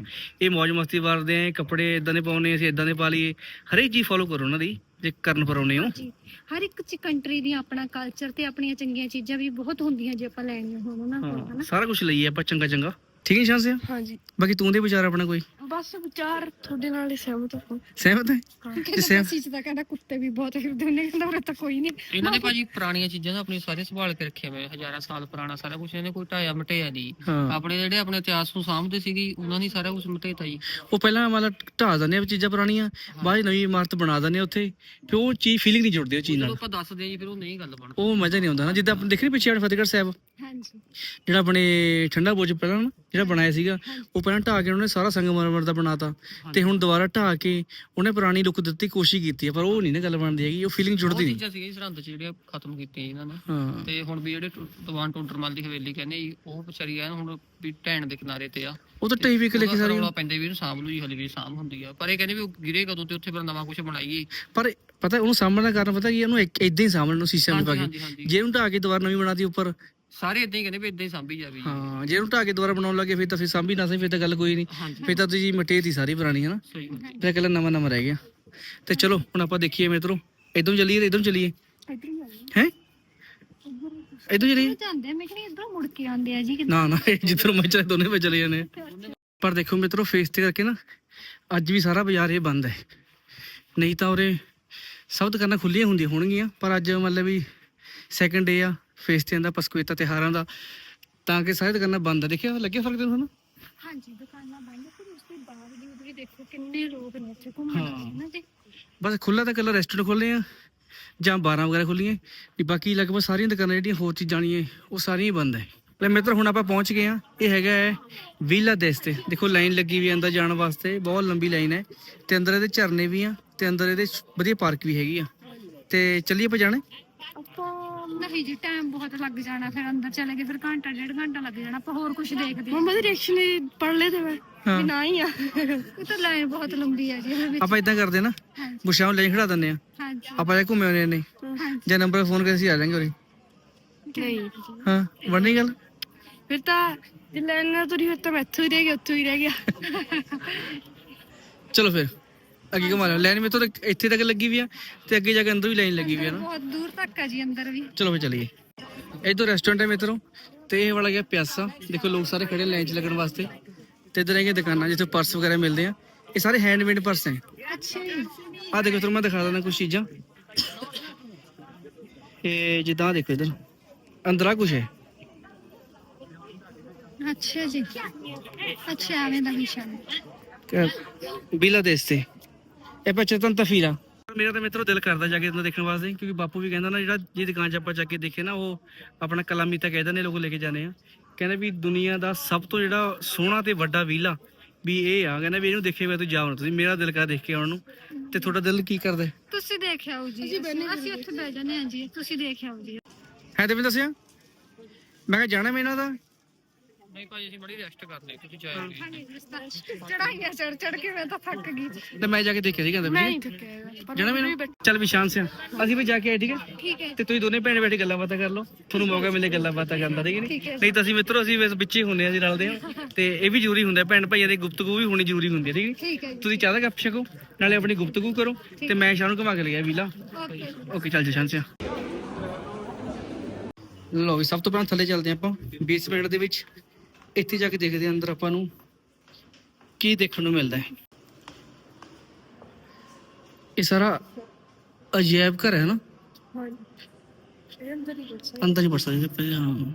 ਇਹ ਮौज ਮਸਤੀ ਵਾਰਦੇ ਆ ਕੱਪੜੇ ਇਦਾਂ ਦੇ ਪਾਉਣੇ ਅਸੀਂ ਇਦਾਂ ਦੇ ਪਾ ਲਈਏ। ਹਰੇਕ ਚੀਜ਼ ਫੋਲੋ ਕਰੋ ਉਹਨਾਂ ਦੀ ਜੇ ਕਰਨ ਪਰਾਉਨੇ ਹੋ। ਜੀ ਹਰ ਇੱਕ ਚ ਕੰਟਰੀ ਦੀ ਆਪਣਾ ਕਲਚਰ ਤੇ ਆਪਣੀਆਂ ਚੰਗੀਆਂ ਚੀਜ਼ਾਂ ਵੀ ਬਹੁਤ ਹੁੰਦੀਆਂ ਜੇ ਆਪਾਂ ਲੈਣੀਆਂ ਹੋਣ ਉਹਨਾਂ ਕੋਲ ਹਾਂ ਹਨਾ? ਸਾਰਾ ਕੁਝ ਲਈਏ ਆਪਾਂ ਚੰਗਾ ਚੰਗਾ ਠੀਕ ਹੈ ਸ਼ਾਂਸ ਹਾਂਜੀ। ਬਾਕੀ ਤੂੰ ਦੇ ਵਿਚਾਰ ਆਪਣਾ ਕੋਈ? ਬਸ ਵਿਚਾਰ ਤੁਹਾਡੇ ਨਾਲ ਹੀ ਸਹਿਮਤ ਹਾਂ। ਸਹਿਮਤ ਹੈ? ਕਿਸੇ ਸਹਿਮ- ਚੀਜ਼ ਦਾ ਕਹਿੰਦਾ ਕੁੱਤੇ ਵੀ ਬਹੁਤ ਫਿਰਦੇ ਹੁੰਦੇ ਕਹਿੰਦਾ ਉਰੇ ਤਾਂ ਕੋਈ ਨਹੀਂ। ਇਹਨਾਂ ਨੇ ਭਾਜੀ ਪੁਰਾਣੀਆਂ ਚੀਜ਼ਾਂ ਦਾ ਆਪਣੀ ਸਾਰੇ ਸੰਭਾਲ ਕੇ ਰੱਖਿਆ ਹੋਇਆ ਹਜ਼ਾਰਾਂ ਸਾਲ ਪੁਰਾਣਾ ਸਾਰਾ ਕੁਝ ਇਹਨੇ ਕੋਈ ਢਾਇਆ ਮਟਿਆ ਨਹੀਂ। ਹਾਂ। ਆਪਣੇ ਜਿਹੜੇ ਆਪਣੇ ਇਤਿਹਾਸ ਨੂੰ ਸਾਂਭਦੇ ਸੀਗੀ ਉਹਨਾਂ ਨੇ ਸਾਰਾ ਕੁਝ ਮਟੇਤਾ ਜੀ। ਉਹ ਪਹਿਲਾਂ ਮਤਲਬ ਢਾਹ ਦਿੰਦੇ ਆ ਚੀਜ਼ਾਂ ਪੁਰਾਣੀਆਂ ਬਾਅਦ 'ਚ ਨਵੀਂ ਇਮਾਰਤ ਬਣਾ ਦਿੰਦੇ ਆ ਉੱਥੇ ਫਿਰ ਉਹ ਚੀਜ਼ ਫੀਲਿੰਗ ਨਹੀਂ ਜੁੜਦੀ ਉਹ ਚੀਜ਼ ਜਦੋਂ ਨਾਲ। ਆਪਾਂ ਦੱਸਦੇ ਆ ਜੀ ਫਿਰ ਉਹ ਨਹੀਂ ਗੱਲ ਬਣਦੀ। ਉਹ ਮਜ਼ਾ ਨਹੀਂ ਆਉਂਦਾ ਨਾ ਜਿੱਦਾਂ ਆਪਾਂ ਦੇਖ ਰਹੇ ਪਿੱਛੇ ਫਤਿਹਗੜ੍ਹ ਸਾਹਿਬ। ਹਾਂਜੀ। ਜਿਹੜਾ ਆਪਣੇ ਠੰਡਾ ਬੁਰਜ ਪਹਿਲਾਂ ਨਾ ਜਿਹੜਾ ਬਣਾਇਆ ਸੀਗਾ ਉਹ ਪਹਿਲਾਂ ਢਾਹ ਕੇ ਉਹਨੇ ਸਾਰਾ ਸੰਗਮਰਮਰ ਦਾ ਬਣਾਤਾ। ਤੇ ਹੁਣ ਦੁਬਾਰਾ ਢਾਹ ਕੇ ਉਹਨੇ ਪੁਰਾਣੀ ਲੁੱਕ ਦਿੱਤੀ ਕੋਸ਼ਿਸ਼ ਕੀਤੀ ਪਰ ਉਹ ਨਹੀਂ ਨਾ ਗੱਲ ਬਣਦੀ ਹੈਗੀ ਉਹ ਫੀਲਿੰਗ ਜੁੜਦੀ ਨਹੀਂ ਚੀਜ਼ਾਂ ਸੀਗੀਆਂ ਸਰਹੰਦ ਚ ਜਿਹੜੀਆਂ ਖਤਮ ਕੀਤੀਆਂ ਇਹਨਾਂ ਨੇ। ਹਾਂ। ਤੇ ਹੁਣ ਵੀ ਜਿਹੜੇ ਦੀਵਾਨ ਟੋਡਰਮਲ ਦੀ ਹਵੇਲੀ ਕਹਿੰਦੇ ਜੀ ਉਹ ਵਿਚਾਰੀ ਐਨ ਹੁਣ ਵੀ ਢੈਣ ਦੇ ਕਿਨਾਰੇ ਤੇ ਆ। ਉਹ ਤਾਂ ਟਈ ਵੀ ਕਿ ਲਿਖੀ ਸਾਰੀ ਰੌਲਾ ਪੈਂਦੇ ਵੀ ਇਹਨੂੰ ਸਾਂਭ ਲੂ ਜੀ ਹਲੇ ਵੀ ਸਾਂਭ ਹੁੰਦੀ ਆ। ਪਰ ਇਹ ਕਹਿੰਦੇ ਵੀ ਉਹ ਗਿਰੇ ਕਦੋਂ ਤੇ ਉੱਥੇ ਫਿਰ ਨਵਾਂ ਕੁਝ ਬਣਾਈਏ। ਪਰ ਪਤਾ ਉਹਨੂੰ ਸਾਂਭਣ ਦਾ ਕਾਰਨ ਪਤਾ ਕੀ ਹੈ? ਉਹਨੂੰ ਇੱਕ- ਏਦਾਂ ਹੀ ਸਾਂਭਣ ਨੂੰ ਸੀਸੇ ਵਿੱਚ ਪਾ ਹਾਂਜੀ ਕੇ ਹਾਂਜੀ। ਜੇ ਉਹਨੂੰ ਢਾਹ ਕੇ ਦੁਬਾਰਾ ਨਵੀਂ ਬਣਾਤੀ ਉੱਪਰ ਸਾਰੇ ਇਦਾਂ ਹੀ ਕਹਿੰਦੇ ਵੀ ਇਦਾਂ ਹੀ ਸਾਂਭੀ ਜਾਵੇ ਜੀ। ਹਾਂ ਜੇ ਉਹਨੂੰ ਢਾਹ ਕੇ ਦੁਬਾਰਾ ਬਣਾਉਣ ਲੱਗੇ ਫਿਰ ਤਾਂ ਫਿਰ ਸਾਂਭੀ ਨਾ ਸਹੀ ਫਿਰ ਤਾਂ ਗੱਲ ਕੋਈ ਨਹੀਂ। ਹਾਂਜੀ। ਫਿਰ ਤਾਂ ਤੁਸੀਂ ਮਟੇ ਤੀ ਸਾਰੀ ਪੁਰਾਣੀ ਹੈ ਨਾ ਸਹੀ ਗੱਲ ਫਿਰ ਇਕੱਲਾ ਨਵਾਂ ਨਵਾਂ ਰਹਿ ਗਿਆ। ਤੇ ਚਲੋ ਹੁਣ ਆਪਾਂ ਦੇਖੀਏ ਮਿੱਤਰੋ ਇਧਰੋਂ ਚੱਲੀਏ ਤੇ ਇਧਰੋਂ ਚੱਲੀਏ। ਇੱਧਰ ਹੀ ਹੈ? ਇਧਰੋਂ ਚੱਲੀਏ। ਜਾਂਦੇ ਆ, ਮੈਂ ਕਿਹਾ ਇੱਧਰੋਂ ਮੁੜ ਕੇ ਆਉਂਦੇ ਆ ਜੀ ਨਾ ਨਾ ਇਹ ਜਿੱਧਰੋਂ ਮੈਂ ਚਲੇ ਦੋਨੇ ਵਿੱਚ ਚਲੇ ਜਾਣੇ ਆ। ਪਰ ਦੇਖੋ ਮਿੱਤਰੋ ਫੇਸ ਤੇ ਕਰਕੇ ਨਾ ਅੱਜ ਵੀ ਸਾਰਾ ਬਾਜ਼ਾਰ ਇਹ ਬੰਦ ਹੈ। ਨਹੀਂ ਤਾਂ ਉਰੇ ਸਭ ਦੁਕਾਨਾਂ ਖੁੱਲੀਆਂ ਹੁੰਦੀਆਂ ਹੋਣਗੀਆਂ ਪਰ ਅੱਜ ਮਤਲਬ ਵੀ ਸੈਕੰਡ ਡੇ ਆ। ਫੇਸ ਤੇ ਦਾ ਪਸਕੁਇਤਾ ਤਿਹਾਰਾਂ ਦਾ ਤਾਂ ਕਿ ਸਾਰੇ ਦੁਕਾਨਾਂ ਬੰਦ ਆ। ਦੇਖਿਆ ਲੱਗਿਆ ਫ਼ਰਕ ਤੈਨੂੰ ਹਨਾ ਹਾਂਜੀ ਦੁਕਾਨਾਂ ਬੰਦ ਪਰ ਉਸ ਦੇ ਬਾਵਜੂਦ ਵੀ ਦੇਖੋ ਕਿੰਨੇ ਲੋਕ ਨੇ ਇੱਥੇ ਘੁੰਮਣ ਹਾਂ। ਆਏ ਨਾ ਜੀ। ਬਸ ਖੁੱਲਾ ਤਾਂ ਕੱਲਾ ਰੈਸਟੋਰੈਂਟ ਖੋਲੇ ਆ ਜਾਂ ਬਾਰਾਂ ਵਗੈਰਾ ਖੁੱਲੀਆਂ ਵੀ ਬਾਕੀ ਲਗਭਗ ਸਾਰੀਆਂ ਦੁਕਾਨਾਂ ਜਿਹੜੀਆਂ ਹੋਰ ਚੀਜ਼ਾਂ ਵਾਲੀਆਂ ਉਹ ਸਾਰੀਆਂ ਬੰਦ ਹੈ ਲੈ ਮਿੱਤਰ ਹੁਣ ਆਪਾਂ ਪਹੁੰਚ ਗਏ ਆ ਇਹ ਹੈਗਾ ਹੈ ਵੀਲਾ ਦੇਸ ਤੇ ਦੇਖੋ ਲਾਈਨ ਲੱਗੀ ਵੀ ਅੰਦਰ ਜਾਣ ਵਾਸਤੇ ਬਹੁਤ ਲੰਬੀ ਲਾਈਨ ਹੈ। ਤੇ ਅੰਦਰ ਇਹਦੇ ਝਰਨੇ ਵੀ ਆ ਤੇ ਅੰਦਰ ਇਹਦੇ ਵਧੀਆ ਪਾਰਕ ਵੀ ਹੈਗੀ ਆ। ਤੇ ਚੱਲੀਏ ਆਪਾਂ ਜਾਣੇ? ਨਹੀਂ ਜੀ ਟਾਈਮ ਬਹੁਤ ਲੱਗ ਜਾਣਾ ਫਿਰ ਅੰਦਰ ਚਲੇ ਗਏ ਫਿਰ ਘੰਟਾ ਡੇਢ ਘੰਟਾ ਲੱਗ ਜਾਣਾ ਆਪਾਂ ਹੋਰ ਕੁਝ ਦੇਖਦੇ ਹਾਂ। ਮੰਮਾ ਦੀ ਰਿਐਕਸ਼ਨ ਪੜ ਲੈ ਤੇ ਮੈਂ ਹਾਂ। ਨਾ ਹੀ ਆ। ਇਹ ਤਾਂ ਲਾਈਨ ਬਹੁਤ ਲੰਬੀ ਹੈ ਜੀ ਇਹਦੇ ਵਿੱਚ। ਆਪਾਂ ਇਦਾਂ ਕਰਦੇ ਨਾ ਹਾਂਜੀ। ਲਾਈਨ ਖੜਾ ਦਿੰਦੇ ਆ ਹਾਂਜੀ। ਆਪਾਂ ਜੇ ਘੁੰਮੇ ਹੋਣੇ ਨੇ ਹਾਂਜੀ। ਜਾਂ ਨੰਬਰ ਫੋਨ ਕਰਕੇ ਅਸੀਂ ਆ ਜਾਾਂਗੇ ਉਰੇ। ਨਹੀਂ। ਹਾਂ ਬਣਨੀ ਗੱਲ। ਫਿਰ ਤਾਂ ਜੇ ਲੈਣ ਤੁਰੀ ਫਿਰ ਤਾਂ ਮੈਂ ਇੱਥੋਂ ਹੀ ਰਹਿ ਗਿਆ ਉੱਥੋਂ ਹੀ ਰਹਿ ਗਿਆ। ਚਲੋ ਫਿਰ। ਅੱਗੇ ਘੁਮਾ ਲਓ ਲਾਈਨ ਮੇਤੋਂ ਤਾਂ ਇੱਥੇ ਤੱਕ ਲੱਗੀ ਵੀ ਆ ਤੇ ਅੱਗੇ ਜਾ ਕੇ ਅੰਦਰ ਵੀ ਲਾਈਨ ਲੱਗੀ ਵੀ ਆ ਨਾ। ਬਹੁਤ ਦੂਰ ਤੱਕ ਹੈ ਜੀ ਅੰਦਰ ਵੀ। ਚਲੋ ਫਿਰ ਚਲੀਏ। ਇਧਰ ਰੈਸਟੋਰੈਂਟ ਹੈ ਮਿੱਤਰੋ ਤੇ ਇਹ ਵਾਲਾ ਗਿਆ ਪਿਆਸਾ। ਦੇਖੋ ਲੋਕ ਸਾਰੇ ਖੜੇ ਲਾਈਨ 'ਚ ਲੱਗਣ ਵਾਸਤੇ। ਤੇ ਇਧਰ ਹੈਗੀਆਂ ਦੁਕਾਨਾਂ ਜਿੱਥੇ ਪਰਸ ਵਗੈਰਾ ਮਿਲਦੇ ਆ। ਇਹ ਸਾਰੇ ਹੈਂਡਮੇਡ ਪਰਸ ਹੈ। ਅੱਛਾ ਜੀ। ਆ ਦੇਖੋ ਤੁਹਾਨੂੰ ਮੈਂ ਦਿਖਾ ਦਿੰਦਾ ਕੁਝ ਚੀਜ਼ਾਂ। ਇਹ ਜਿੱਦਾਂ ਦੇਖੋ ਇਧਰ। ਅੰਦਰ ਆ ਕੁਝ ਹੈ। ਅੱਛਾ ਜੀ। ਅੱਛਾ ਐਵੇਂ ਦਾ ਨਿਸ਼ਾਨ ਬਿਲਾ ਦੇਸ ਇਹ ਪਚਤਨ ਤਫੀਰਾ ਮੇਰਾ ਤਾਂ ਮਿੱਤਰੋ ਦਿਲ ਕਰਦਾ ਜਾ ਕੇ ਇਹਨਾਂ ਦੇਖਣ ਵਾਸਤੇ ਕਿਉਂਕਿ ਬਾਪੂ ਵੀ ਕਹਿੰਦਾ ਨਾ ਜਿਹੜਾ ਜੀ ਦੁਕਾਨ 'ਚ ਆਪਾਂ ਜਾ ਕੇ ਦੇਖੇ ਨਾ ਉਹ ਆਪਣਾ ਕਲਾਮੀ ਤਾਂ ਕਹਿੰਦੇ ਨੇ ਲੋਕ ਲੈ ਕੇ ਜਾਂਦੇ ਆ। ਕਹਿੰਦੇ ਵੀ ਦੁਨੀਆ ਦਾ ਸਭ ਤੋਂ ਜਿਹੜਾ ਸੋਹਣਾ ਤੇ ਵੱਡਾ ਵੀਲਾ ਵੀ ਇਹ ਆ। ਕਹਿੰਦਾ ਵੀ ਇਹਨੂੰ ਦੇਖੇ ਹੋਏ ਤੁਸੀਂ ਜਾਓ ਨਾ ਤੁਸੀਂ। ਮੇਰਾ ਦਿਲ ਕਰ ਦੇਖ ਕੇ ਆਉਣ ਨੂੰ। ਤੇ ਤੁਹਾਡਾ ਦਿਲ ਕੀ ਕਰਦਾ ਤੁਸੀਂ ਦੇਖਿਆ ਹੋ ਜੀ। ਅਸੀਂ ਉੱਥੇ ਬਹਿ ਜਾਂਦੇ ਹਾਂ ਜੀ। ਤੁਸੀਂ ਦੇਖਿਆ ਹੋ ਜੀ। ਹੈ ਤੇ ਵੀ ਦੱਸਿਆ? ਮੈਂ ਕਿਹਾ ਜਾਣਾ ਮੈਂ ਇਹਨਾਂ ਦਾ? ਨਹੀਂ ਭਾਜੀ ਅਸੀਂ ਬੜੀ ਰੈਸਟ ਕਰਦੇ ਤੁਸੀਂ ਜਾਇਓ ਚੜਾਈਆਂ ਚੜ ਚੜ ਕੇ ਮੈਂ ਤਾਂ ਥੱਕ ਗਈ ਜੀ। ਤੇ ਮੈਂ ਜਾ ਕੇ ਦੇਖਿਆ ਸੀ ਕਹਿੰਦਾ ਮੈਂ ਵੀ ਨਹੀਂ ਥੱਕਿਆ ਜਾਣਾ ਮੈਨੂੰ? ਚੱਲ ਵੀ ਸ਼ਾਨ ਸਿਆ ਅਸੀਂ ਵੀ ਜਾ ਕੇ ਆਏ ਠੀਕ ਹੈ? ਠੀਕ ਹੈ। ਤੇ ਤੁਸੀਂ ਦੋਨੇ ਭੈਣ ਬੈਠੇ ਗੱਲਾਂ ਬਾਤਾਂ ਕਰ ਲਓ। ਤੁਹਾਨੂੰ ਮੌਕਾ ਮਿਲੇ ਗੱਲਾਂ ਬਾਤਾਂ ਕਰਨ ਦਾ ਠੀਕ ਹੈ? ਠੀਕ ਹੈ। ਨਹੀਂ ਤਾਂ ਅਸੀਂ ਮਿੱਤਰੋ ਅਸੀਂ ਬਸ ਵਿੱਚੇ ਹੁੰਦੇ ਆ ਜੀ ਰਲਦੇ ਹਾਂ। ਤੇ ਇਹ ਵੀ ਜ਼ਰੂਰੀ ਹੁੰਦਾ ਹੈ, ਭੈਣ ਭਾਈਆਂ ਦੀ ਗੁਫ਼ਤਗੂ ਵੀ ਹੋਣੀ ਜ਼ਰੂਰੀ ਹੁੰਦੀ ਹੈ ਠੀਕ ਹੈ ਠੀਕ ਹੈ ਜੀ। ਤੁਸੀਂ ਚਾਹਦਾ ਗੱਪ ਛਕੋ ਨਾਲੇ ਆਪਣੀ ਗੁਫ਼ਤਗੂ ਕਰੋ ਤੇ ਮੈਂ ਸ਼ਾਨ ਨੂੰ ਘੁਮਾ ਕੇ ਲਿਆ ਵੀਲਾ। ਓਕੇ ਓਕੇ ਚੱਲ ਜੀ ਸ਼ਾਨ ਸਿਆ। ਲੋ ਵੀ ਸਭ ਤੋਂ ਪਹਿਲਾਂ ਥੱਲੇ ਚੱਲਦੇ ਹਾਂ ਆਪਾਂ ਬੇਸਮੈਂਟ ਦੇ ਵਿੱਚ। ਇੱਥੇ ਜਾ ਕੇ ਦੇਖਦੇ ਹਾਂ ਅੰਦਰ ਆਪਾਂ ਨੂੰ ਕੀ ਦੇਖਣ ਨੂੰ ਮਿਲਦਾ ਹੈ। ਇਹ ਸਾਰਾ ਅਜਾਇਬ ਘਰ ਹੈ ਨਾ? ਇਹ ਅੰਦਰ ਹੀ ਬੈਠਾ ਅੰਦਰ ਹੀ ਵੜ ਸਕਦੇ ਪਹਿਲਾਂ ਹਾਂ।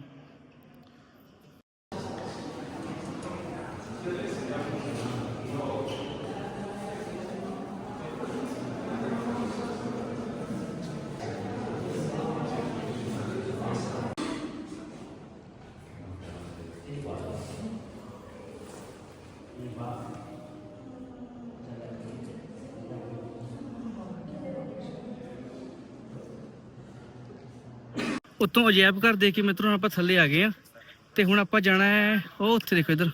ਉਤੋਂ ਅਜਾਇਬ ਘਰ ਦੇਖ ਕੇ ਮਿੱਤਰੋ ਆਪਾਂ ਥੱਲੇ ਆ ਗਏ ਆ। ਤੇ ਹੁਣ ਆਪਾਂ ਜਾਣਾ ਹੈ ਉਹ ਉੱਥੇ ਦੇਖੋ ਇਧਰ।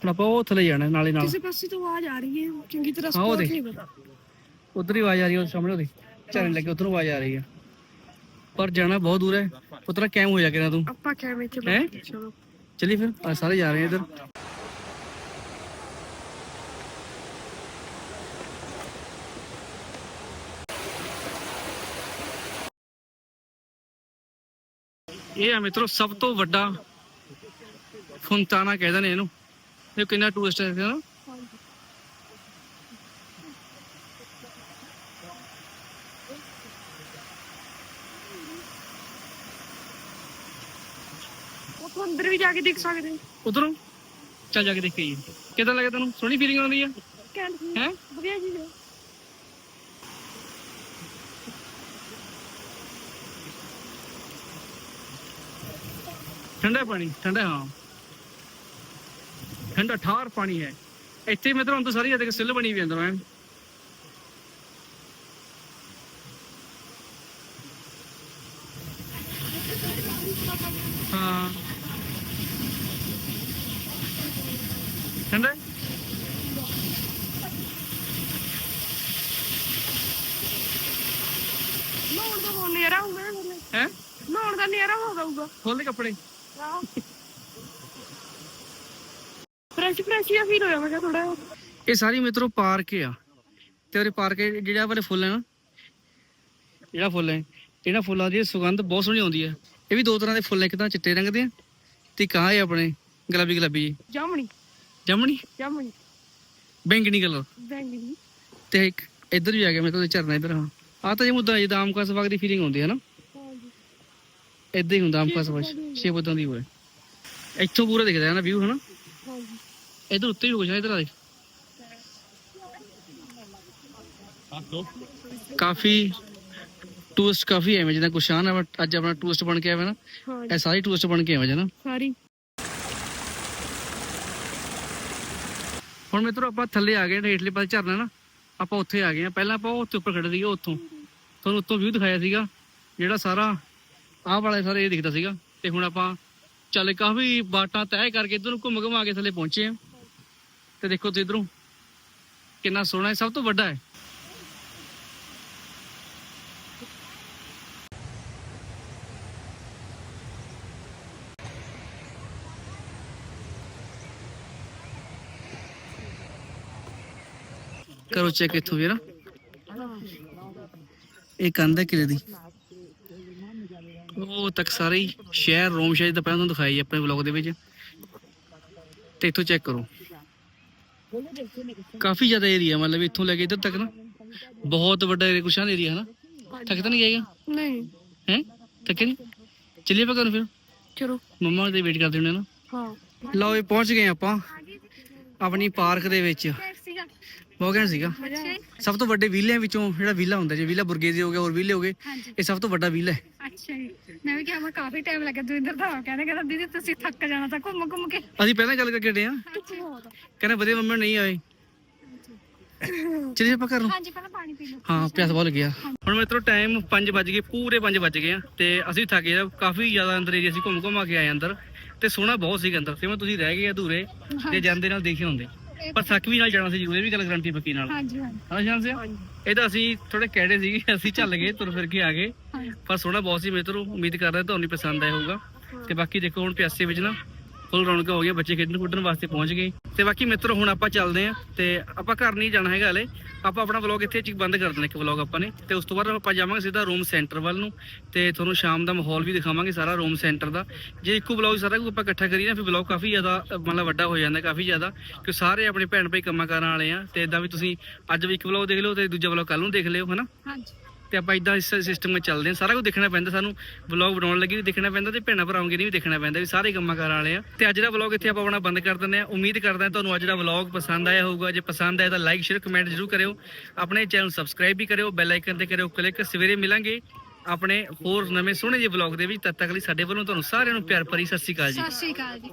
ਹੁਣ ਆਪਾਂ ਉਹ ਥੱਲੇ ਜਾਣਾ ਨਾਲੇ ਨਾਲ। ਕਿਸੇ ਪਾਸੇ ਤੋਂ ਆਵਾਜ਼ ਆ ਰਹੀ ਹੈ ਚੰਗੀ ਤਰ੍ਹਾਂ ਸਪੋਰਟ। ਨਹੀਂ ਪਤਾ ਉਧਰ ਹੀ ਆਵਾਜ਼ ਆ ਰਹੀ ਹੈ ਉਹ ਸਾਹਮਣੇ ਉਹਦੇ ਝਰਨ ਲੱਗੇ ਉਧਰੋਂ ਆਵਾਜ਼ ਆ ਰਹੀ ਹੈ। ਪਰ ਜਾਣਾ ਬਹੁਤ ਦੂਰ ਹੈ। ਉਤਰਾ ਕੈਮ ਹੋ ਜਾ ਕੇ ਨਾ ਤੂੰ? ਆਪਾਂ ਕਿਵੇਂ ਇੱਥੇ? ਚਲੋ। ਚਲੀ ਫਿਰ ਆ ਸਾਰੇ ਜਾ ਰਹੇ ਆ ਇਧਰ। ਇਹ ਆ ਮਿੱਤਰੋ ਸਭ ਤੋਂ ਵੱਡਾ ਫੁੰਤਾਨਾ ਕਹਿੰਦੇ ਨੇ ਇਹਨੂੰ। ਇਹ ਕਿੰਨਾ ਟੂਰਿਸਟ ਹੈ ਨਾ? ਅੰਦਰ ਵੀ ਜਾ ਕੇ ਦੇਖ ਸਕਦੇ ਹਾਂ। ਉਧਰੋਂ? ਚੱਲ ਜਾ ਕੇ ਦੇਖ ਕੇ ਆਈਏ ਕਿਦਾਂ ਲੱਗਦਾ ਤੈਨੂੰ? ਸੋਹਣੀ ਫੀਲਿੰਗ ਆਉਂਦੀ ਆ? ਕੈਂਟ ਹੈ? ਵਧੀਆ ਜੀ। ਠੰਡਾ ਪਾਣੀ, ਠੰਡਾ, ਹਾਂ। ਠੰਡਾ ਠਾਰ ਪਾਣੀ ਹੈ। ਇੱਥੇ ਮਤਲਬ ਹੁਣ ਤਾਂ ਸਾਰੀ ਜਗ੍ਹਾ ਸਿੱਲ ਬਣੀ ਵੀ ਅੰਦਰ ਐਨ ਹਾਂ ਠੰਡਾ ਹੈ? ਨਹਾਉਣ ਦਾ ਬਹੁਤ ਨਜ਼ਾਰਾ ਹੋਊਗਾ ਨਾ ਫਿਰ। ਹੈਂ ਨਹਾਉਣ ਦਾ ਨਜ਼ਾਰਾ ਹੋ ਜਾਊਗਾ ਖੋਲ ਦੇ ਕੱਪੜੇ ਫਰੈਸ਼ ਫਰੈਸ਼ ਜਿਹਾ ਫੀਲ ਹੋਇਆ ਮੈਂ ਕਿਹਾ ਥੋੜਾ ਇਹ ਸਾਰੀ ਮਿੱਤਰੋ ਪਾਰਕ ਆ। ਤੇ ਉਹਦੇ ਪਾਰਕ ਜਿਹੜਾ ਵਾਲੇ ਫੁੱਲ ਹੈ ਨਾ ਜਿਹੜਾ ਫੁੱਲ ਹੈ ਇਹਨਾਂ ਫੁੱਲਾਂ ਦੀ ਸੁਗੰਧ ਬਹੁਤ ਸੋਹਣੀ ਆਉਂਦੀ ਹੈ ਇਹ ਵੀ ਦੋ ਤਰ੍ਹਾਂ ਦੇ ਫੁੱਲ ਨੇ ਇੱਕ ਤਾਂ ਚਿੱਟੇ ਰੰਗ ਦੇ ਆ ਤੇ ਇੱਕ ਆਹ ਹੈ ਆਪਣੇ ਗੁਲਾਬੀ ਗੁਲਾਬੀ ਜਾਮਣੀ। ਜਮਣੀ? ਜਾਮਣੀ। ਬੈਂਗਣੀ ਕਲਰ ਬੈਂਗਣੀ। ਤੇ ਇੱਕ ਇੱਧਰ ਵੀ ਆ ਗਿਆ ਮੈਂ ਤਾਂ ਝਰਨਾ ਇੱਧਰ ਹਾਂ। ਆ ਤਾਂ ਜਿਵੇਂ ਉਦਾਂ ਜਿੱਦਾਂ ਆਮ ਕਾ ਸਵਾਗ ਦੀ ਫੀਲਿੰਗ ਆਉਂਦੀ ਹੈ ਨਾ। ਹਾਂਜੀ। ਇਦਾਂ ਹੀ ਹੁੰਦਾ ਆਮ ਕਾ ਸਵਾਗ ਸ਼ੇਪ ਉਦਾਂ ਦੀ। ਹੋਏ। ਇੱਥੋਂ ਪੂਰਾ ਦਿਖਦਾ ਹੈ ਨਾ ਵਿਊ ਹਨਾ? ਇੱਧਰ ਉੱਤੇ ਵੀ ਹੋ ਜਾ ਇੱਧਰ ਆ ਦੇਖ। ਕਾਫੀ ਟੂਰਿਸਟ ਕਾਫੀ ਐਵੇਂ ਜਿੱਦਾਂ ਕੁਸ਼ਾਨ ਆ ਅੱਜ ਆਪਣਾ ਟੂਰਿਸਟ ਬਣ ਕੇ ਆਇਆ ਨਾ ਹਾਂ ਇਹ ਸਾਰੇ ਟੂਰਿਸਟ ਬਣ ਕੇ ਆਏ ਜਨਾ। ਸਾਰੀ। ਹੁਣ ਮਿੱਤਰੋ ਆਪਾਂ ਥੱਲੇ ਆ ਗਏ ਹੇਠਲੇ ਪਾਸੇ ਝਰਨਾ ਨਾ ਆਪਾਂ ਉੱਥੇ ਆ ਗਏ ਆ। ਪਹਿਲਾਂ ਆਪਾਂ ਉੱਥੇ ਉੱਪਰ ਖੜੇ ਸੀਗੇ ਉੱਥੋਂ। ਤੁਹਾਨੂੰ ਉੱਤੋਂ ਵਿਊ ਦਿਖਾਇਆ ਸੀਗਾ ਜਿਹੜਾ ਸਾਰਾ ਆਹ ਵਾਲਾ ਸਾਰਾ ਇਹ ਦਿਖਦਾ ਸੀਗਾ। ਤੇ ਹੁਣ ਆਪਾਂ ਚੱਲ ਕਾਫੀ ਬਾਟਾਂ ਤੈਅ ਕਰਕੇ ਇਧਰ ਨੂੰ ਘੁੰਮ ਘੁਮਾ ਕੇ ਥੱਲੇ ਪਹੁੰਚੇ ਆ। ਤੇ ਦੇਖੋ ਤੇ ਇਧਰੋਂ ਕਿੰਨਾ ਸੋਹਣਾ ਹੈ, ਸਭ ਤੋਂ ਵੱਡਾ ਹੈ। ਕਰੋ ਚੈੱਕ ਇੱਥੋਂ ਵੀਰ ਇਹ ਕੰਧ ਹੈ ਕਿਲੇ ਦੀ। ਉਹ ਤੱਕ ਸਾਰੇ ਸ਼ਹਿਰ, ਰੋਮ ਸ਼ਹਿਰ ਦਾ ਪਹਿਲਾਂ ਤੁਹਾਨੂੰ ਦਿਖਾਈ ਆਪਣੇ ਵਲੌਗ ਦੇ ਵਿੱਚ। ਤੇ ਇਥੋਂ ਚੈੱਕ ਕਰੋ। ਕਾਫੀ ਜ਼ਿਆਦਾ ਏਰੀਆ ਮਤਲਬ ਇੱਥੋਂ ਲੈ ਕੇ ਇੱਧਰ ਤੱਕ ਨਾ। ਬਹੁਤ ਵੱਡਾ ਏਰੀਆ ਕੁਸ਼ਾਨ ਏਰੀਆ ਹੈ ਨਾ ਥੱਕ ਤਾਂ ਨਹੀਂ ਜਾਏਗਾ? ਨਹੀਂ। ਹੈ? ਥੱਕੇ ਨਹੀਂ? ਚੱਲੀਏ ਆਪਾਂ ਘਰ ਫਿਰ? ਚਲੋ। ਮੰਮਾ ਦੇ ਵੇਟ ਕਰਦੇ ਹੁੰਦੇ ਨਾ। ਹਾਂ। ਲਓ ਇਹ ਪਹੁੰਚ ਗਏ ਆਪਾਂ। ਆਪਣੀ ਪਾਰਕ ਦੇ ਵਿੱਚ। ਬਹੁਤ ਘੈਂਟ ਸੀਗਾ। ਸਭ ਤੋਂ ਵੱਡੇ ਵਿਲਿਆਂ ਵਿੱਚੋਂ ਜਿਹੜਾ ਵਿਲਾ ਹੁੰਦਾ ਜੇ ਵਿਲਾ ਬੁਰਗੇਜ਼ੀ ਹੋ ਗਿਆ ਹੋਰ ਵਿਲੇ ਹੋ ਗਏ ਇਹ ਸਭ ਤੋਂ ਵੱਡਾ ਵਿਲਾ ਹੈ। ਅੱਛਾ ਜੀ। ਮੈਂ ਵੀ ਕਿਹਾ ਮੈਂ ਕਾਫੀ ਟਾਈਮ ਲੱਗਾ ਦਵਿੰਦਰ ਦਾ। ਕਹਿੰਦੇ ਕਹਿੰਦਾ ਦੀਦੀ ਤੁਸੀਂ ਥੱਕ ਜਾਣਾ ਤਾਂ ਘੁੰਮ ਘੁੰਮ ਕੇ। ਅਸੀਂ ਪਹਿਲਾਂ ਗੱਲ ਕਰਕੇ ਹਟੇ ਆ ਕਹਿੰਦੇ ਵਧੀਆ ਮੰਮੀ ਨਹੀਂ ਆਏ। ਚਲਿਏ ਆਪਾਂ ਘਰ ਨੂੰ। ਹਾਂਜੀ ਪਹਿਲਾਂ ਪਾਣੀ ਪੀ ਲਓ। ਹਾਂ ਪਿਆਸ ਬਹੁਤ ਲੱਗਿਆ ਹੁਣ ਮਿੱਤਰੋ ਟਾਈਮ 5 ਵੱਜ ਗਏ ਪੂਰੇ 5 ਵੱਜ ਗਏ ਆ। ਤੇ ਅਸੀਂ ਥੱਕ ਗਏ ਕਾਫੀ ਜ਼ਿਆਦਾ ਅੰਦਰ ਏਰੀਆ ਅਸੀਂ ਘੁੰਮ ਘੁਮਾ ਕੇ ਆਏ ਅੰਦਰ। ਤੇ ਸੋਹਣਾ ਬਹੁਤ ਸੀ ਅੰਦਰ। ਤੇ ਮੈਂ ਤੁਸੀਂ ਰਹਿ ਗਏ ਅਧੂਰੇ। ਤੇ ਜਾਂਦੇ ਨਾਲ ਦੇਖੇ ਹੁੰਦੇ। ਪਰ ਥੱਕ ਵੀ ਨਾਲ ਜਾਣਾ ਸੀ ਜਰੂਰ ਇਹ ਵੀ ਗੱਲ ਗਰੰਟੀ ਪੱਕੀ ਨਾਲ। ਹਾਂਜੀ ਹਾਂਜੀ। ਹਾਂ ਸ਼ਾਨ ਸਿਆ ਇਹਦਾ ਅਸੀਂ ਥੋੜੇ ਕਿਹੜੇ ਸੀਗੇ ਅਸੀਂ ਚੱਲ ਗਏ ਤੁਰ ਫਿਰ ਕੇ ਆ ਗਏ। ਪਰ ਸੋਹਣਾ ਬਹੁਤ ਸੀ ਮਿੱਤਰੋ ਉਮੀਦ ਕਰਦਾ ਤੁਹਾਨੂੰ ਪਸੰਦ ਆਇਆ ਹੋਊਗਾ। ਤੇ ਬਾਕੀ ਦੇਖੋ ਹੁਣ ਪਿਆਸੇ ਵਿੱਚ ਨਾ ਫੁੱਲ ਰੌਣਕਾਂ ਹੋ ਗਈਆਂ, ਬੱਚੇ ਖੇਡਣ ਖੁੱਡਣ ਵਾਸਤੇ ਪਹੁੰਚ ਗਏ। ਤੇ ਬਾਕੀ ਮਿੱਤਰੋ, ਹੁਣ ਆਪਾਂ ਚੱਲਦੇ ਆਂ ਤੇ ਆਪਾਂ ਘਰ ਨਹੀਂ ਜਾਣਾ ਹੈਗਾ ਹਲੇ। ਆਪਾਂ ਆਪਣਾ ਵਲੌਗ ਇੱਥੇ ਚ ਬੰਦ ਕਰ ਦੇਣਾ ਇੱਕ ਵਲੌਗ ਆਪਾਂ ਨੇ। ਤੇ ਉਸ ਤੋਂ ਬਾਅਦ ਆਪਾਂ ਜਾਵਾਂਗੇ ਸਿੱਧਾ ਰੂਮ ਸੈਂਟਰ ਵੱਲ ਨੂੰ। ਤੇ ਤੁਹਾਨੂੰ ਸ਼ਾਮ ਦਾ ਮਾਹੌਲ ਵੀ ਦਿਖਾਵਾਂਗੇ ਸਾਰਾ ਰੂਮ ਸੈਂਟਰ ਦਾ। ਜੇ ਇੱਕੋ ਵਲੌਗ ਸਾਰਾ ਕੁਝ ਆਪਾਂ ਇਕੱਠਾ ਕਰੀਏ ਨਾ, ਫਿਰ ਵਲੌਗ ਕਾਫੀ ਜ਼ਿਆਦਾ, ਮਤਲਬ ਵੱਡਾ ਹੋ ਜਾਂਦਾ, ਕਾਫੀ ਜ਼ਿਆਦਾ। ਕਿ ਸਾਰੇ ਆਪਣੇ ਭੈਣ ਭਾਈ ਕੰਮਾਂ ਕਾਰਾਂ ਵਾਲੇ ਆ, ਤੇ ਇਦਾਂ ਵੀ ਤੁਸੀਂ ਅੱਜ ਵੀ ਇੱਕ ਵਲੌਗ ਦੇਖ ਲਓ ਤੇ ਦੂਜਾ ਵਲੌਗ ਕੱਲ ਨੂੰ ਦੇਖ ਲਿਓ, ਹਨਾ? ਹਾਂਜੀ। ਤੇ ਆਪਾਂ ਇਦਾਂ ਇਸ ਸਿਸਟਮ ਵਿੱਚ ਚੱਲਦੇ ਹਾਂ। ਸਾਰਾ ਕੁਝ ਦੇਖਣਾ ਪੈਂਦਾ ਸਾਨੂੰ। ਵਲੌਗ ਬਣਾਉਣ ਲੱਗੇ ਵੀ ਦੇਖਣਾ ਪੈਂਦਾ ਤੇ ਭੈਣਾਂ ਭਰਾਵਾਂਗੇ ਨਹੀਂ ਵੀ ਦੇਖਣਾ ਪੈਂਦਾ ਵੀ ਸਾਰੇ ਕੰਮਾਂ ਕਾਰਾਂ ਵਾਲੇ ਆ। ਤੇ ਅੱਜ ਦਾ ਵਲੌਗ ਇੱਥੇ ਆਪਾਂ ਆਪਣਾ ਬੰਦ ਕਰ ਦਿੰਦੇ ਆ ਉਮੀਦ ਕਰਦਾ ਤੁਹਾਨੂੰ ਅੱਜ ਦਾ ਵਲੌਗ ਪਸੰਦ ਆਇਆ ਹੋਊਗਾ। ਜੇ ਪਸੰਦ ਆਇਆ ਤਾਂ ਲਾਈਕ ਸ਼ੇਅਰ ਕਮੈਂਟ ਜ਼ਰੂਰ ਕਰਿਓ। ਆਪਣੇ ਚੈਨਲ ਸਬਸਕ੍ਰਾਈਬ ਵੀ ਕਰਿਓ। ਬੈਲ ਆਈਕਨ ਤੇ ਕਰਿਓ ਕਲਿੱਕ ਸਵੇਰੇ ਮਿਲਾਂਗੇ ਆਪਣੇ ਹੋਰ ਨਵੇਂ ਸੋਹਣੇ ਜਿਹੇ ਵਲੌਗ ਦੇ ਵਿੱਚ। ਤਦ ਤੱਕ ਲਈ ਸਾਡੇ ਵੱਲੋਂ ਤੁਹਾਨੂੰ ਸਾਰਿਆਂ ਨੂੰ ਪਿਆਰ ਭਰੀ ਸਤਿ ਸ਼੍ਰੀ ਅਕਾਲ ਜੀ। ਸਤਿ ਸ਼੍ਰੀ ਅਕਾਲ ਜੀ।